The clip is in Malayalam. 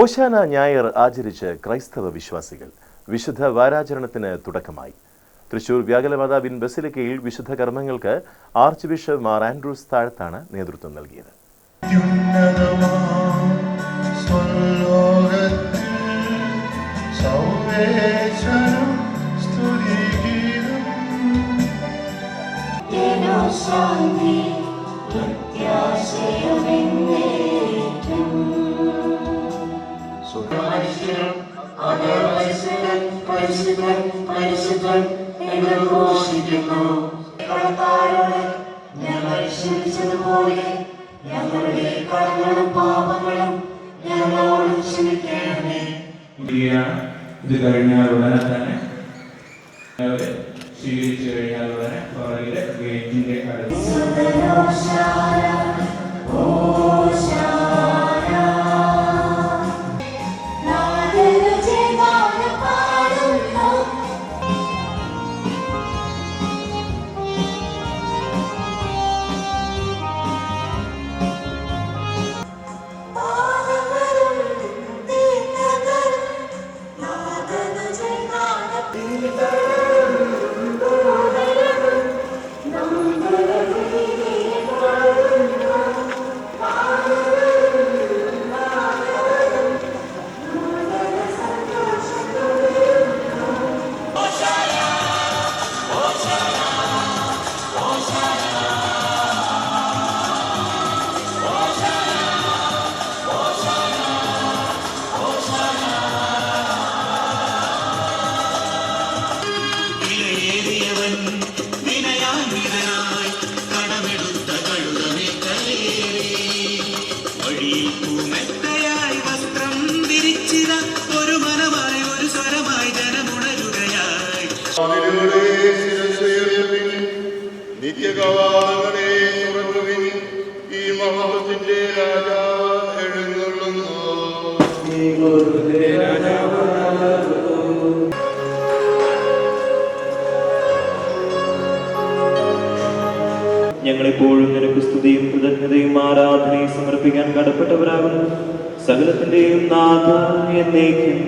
ഓശാന ഞായർ ആചരിച്ച് ക്രൈസ്തവ വിശ്വാസികൾ വിശുദ്ധ വാരാചരണത്തിന് തുടക്കമായി. തൃശൂർ വ്യാകുലമാതാവിൻ ബസിലിക്കയിൽ വിശുദ്ധ കർമ്മങ്ങൾക്ക് ആർച്ച് ബിഷപ്പ് മാർ ആൻഡ്രൂസ് താഴത്താണ് നേതൃത്വം നൽകിയത്. ശാന്തി പ്രത്യാശയുമെന്നേക്കും ഞങ്ങൾ ക്ഷമിച്ചതുപോലെ ഞങ്ങളുടെ കടങ്ങളും പാപങ്ങളും ഞങ്ങളോട് ക്ഷമിക്കണമേ ഇത് കഴിഞ്ഞാൽ ഉടനെ തന്നെ സ്വീകരിച്ചു കഴിഞ്ഞാൽ ഉടനെ പുറകിലെ ഗേറ്റിന്റെ അടുത്ത് നിത്യകവാടങ്ങളെ തുറന്നുവിൻ. ഈ മഹത്വത്തിന്റെ രാജാവ് ഞങ്ങളെപ്പോഴും നിനക്ക് സ്തുതിയും കൃതജ്ഞതയും ആരാധനയും സമർപ്പിക്കാൻ കടപ്പെട്ടവരാകുന്നു. സകലത്തിന്റെയും നാഥ എന്നേക്കും.